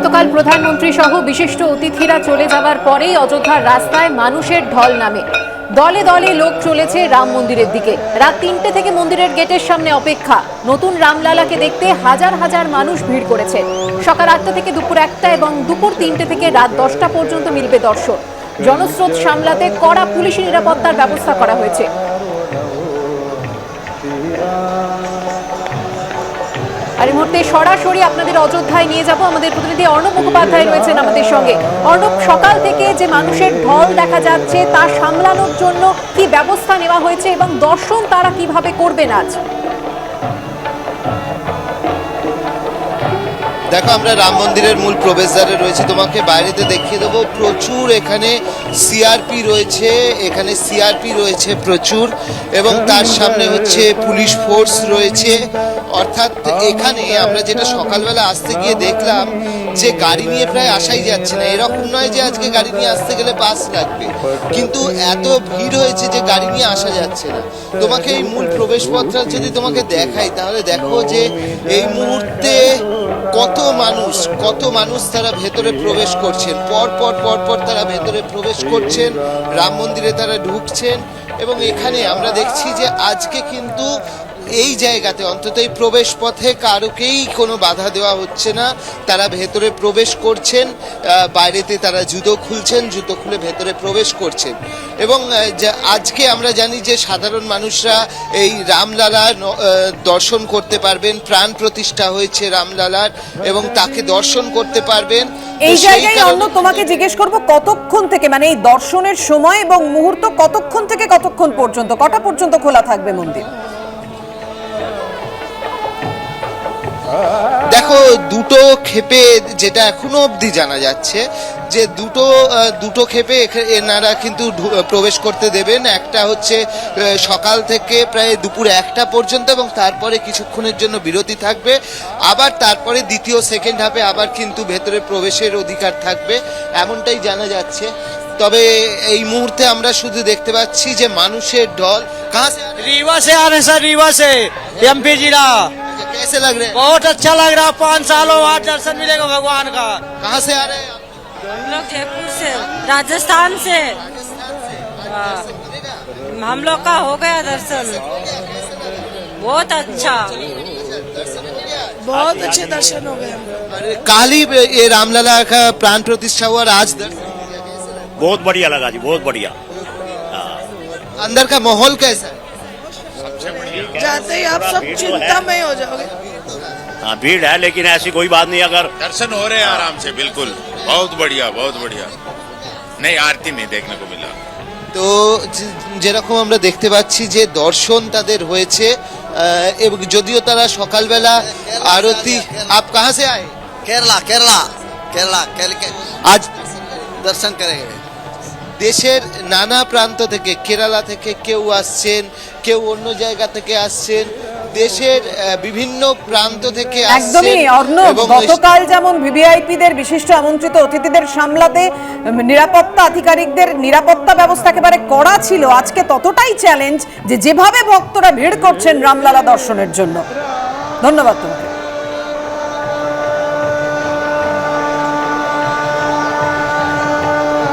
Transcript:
গতকাল প্রধানমন্ত্রী সহ বিশিষ্ট অতিথিরা চলে যাবার পরেই অযোধ্যার রাস্তায় মানুষের ঢল নামে। দলে দলে লোক চলেছে রাম মন্দিরের দিকে। রাত তিনটে থেকে মন্দিরের গেটের সামনে অপেক্ষা। নতুন রামলালাকে দেখতে হাজার হাজার মানুষ ভিড় করেছে। সকাল আটটা থেকে দুপুর একটা এবং দুপুর তিনটে থেকে রাত দশটা পর্যন্ত মিলবে দর্শন। জনস্রোত সামলাতে কড়া পুলিশি নিরাপত্তার ব্যবস্থা করা হয়েছে। আর এই মুহূর্তে সরাসরি আপনাদের অযোধ্যায় নিয়ে যাব। আমাদের প্রতিনিধি অর্ণব মুখোপাধ্যায় রয়েছেন আমাদের সঙ্গে। অর্ণব, সকাল থেকে যে মানুষের ঢল দেখা যাচ্ছে, তা সামলানোর জন্য কি ব্যবস্থা নেওয়া হয়েছে এবং দর্শন তারা কীভাবে করবেন আজ? দেখো, আমরা রাম মন্দিরের মূল প্রবেশদ্বারে রয়েছে। তোমাকে বাইরেতে দেখিয়ে দেবো, প্রচুর এখানে সিআরপি রয়েছে, এখানে সিআরপি রয়েছে প্রচুর, এবং তার সামনে হচ্ছে পুলিশ ফোর্স রয়েছে। অর্থাৎ এখানে আমরা যেটা সকালবেলা আসতে গিয়ে দেখলাম যে গাড়ি নিয়ে প্রায় আসাই যাচ্ছে না। এরকম নয় যে আজকে গাড়ি নিয়ে আসতে গেলে বাস লাগবে। কিন্তু এত ভিড় হয়েছে যে গাড়ি নিয়ে আসা যাচ্ছে না। তোমাকে এই মূল প্রবেশপথটা যদি তোমাকে দেখাই, তাহলে দেখো যে এই মুহূর্তে কত মানুষ, কত মানুষ তারা ভেতরে প্রবেশ করছেন। পর পর পর পর তারা ভেতরে প্রবেশ করছেন, রাম মন্দিরে তারা ঢুকছেন এবং এখানে আমরা দেখছি যে আজকে কিন্তু এই জায়গাতে অন্তত এই প্রবেশ পথে কারোকেই কোনো বাধা দেওয়া হচ্ছে না। তারা ভেতরে প্রবেশ করছেন বাইরেতে তারা জুতো খুলছেন জুতো খুলে ভেতরে প্রবেশ করছেন। এবং আজকে আমরা জানি যে সাধারণ মানুষরা এই রামলালা ন- আহ, দর্শন করতে পারবেন প্রাণ প্রতিষ্ঠা হয়েছে রামলালার এবং তাকে দর্শন করতে পারবেন। এই জায়গায় অন্য তোমাকে জিজ্ঞেস করব কতক্ষণ থেকে মানে এই দর্শনের সময় এবং মুহূর্ত কতক্ষণ থেকে কতক্ষণ পর্যন্ত কটা পর্যন্ত খোলা থাকবে মন্দির? দেখো, দুটো ক্ষেপে যেটা এখনও অবধি জানা যাচ্ছে, যে দুটো দুটো ক্ষেপে এনারা কিন্তু প্রবেশ করতে দেবেন। একটা হচ্ছে সকাল থেকে প্রায় দুপুর একটা পর্যন্ত এবং তারপরে কিছুক্ষণের জন্য বিরতি থাকবে। আবার তারপরে দ্বিতীয়, সেকেন্ড হাফে আবার কিন্তু ভেতরে প্রবেশের অধিকার থাকবে, এমনটাই জানা যাচ্ছে। তবে এই মুহূর্তে আমরা শুধু দেখতে পাচ্ছি যে মানুষের ঢল কাজ রিভাসে আর আ রিওয়া এমপি জিরা। हैं, हैं? कैसे लग रहे हैं? बहुत अच्छा लग रहा है पाँच सालों बाद दर्शन मिलेगा भगवान का। कहाँ से आ रहे हैं हम लोग जयपुर से राजस्थान से। हाँ। हम लोग का हो गया दर्शन। बहुत अच्छा। बहुत अच्छे दर्शन हो गए। अरे कल ही ये रामलला का प्राण प्रतिष्ठा हुआ और आज दर्शन बहुत बढ़िया लगा जी बहुत बढ़िया। अंदर का माहौल कैसा है? जाते ही आप सब चिंता में हो जाओगे हाँ भीड़ है लेकिन ऐसी कोई बात नहीं अगर दर्शन हो रहे हैं आराम से बिल्कुल बहुत बढ़िया बहुत बढ़िया नहीं आरती नहीं देखने को मिला তো যে- যেরকম আমরা দেখতে পাচ্ছি যে দর্শন তাদের হয়েছে আহ, এবং যদিও তারা সকালবেলা আরতি আপ কাহা সে আয়ে केरला केरला केरला केरला के আজ दर्शन करेंगे দেশের নানা প্রান্ত থেকে কেরালা থেকে কেউ আসছেন কেউ অন্য জায়গা থেকে আসছেন দেশের বিভিন্ন প্রান্ত থেকে একদমই অর্ণব গতকাল যেমন ভিভিআইপিদের বিশিষ্ট আমন্ত্রিত অতিথিদের সামলাতে নিরাপত্তা আধিকারিকদের নিরাপত্তা ব্যবস্থা একেবারে কড়া ছিল। আজকে ততটাই চ্যালেঞ্জ যে যেভাবে ভক্তরা ভিড় করছেন রামলালা দর্শনের জন্য। ধন্যবাদ তোমাকে।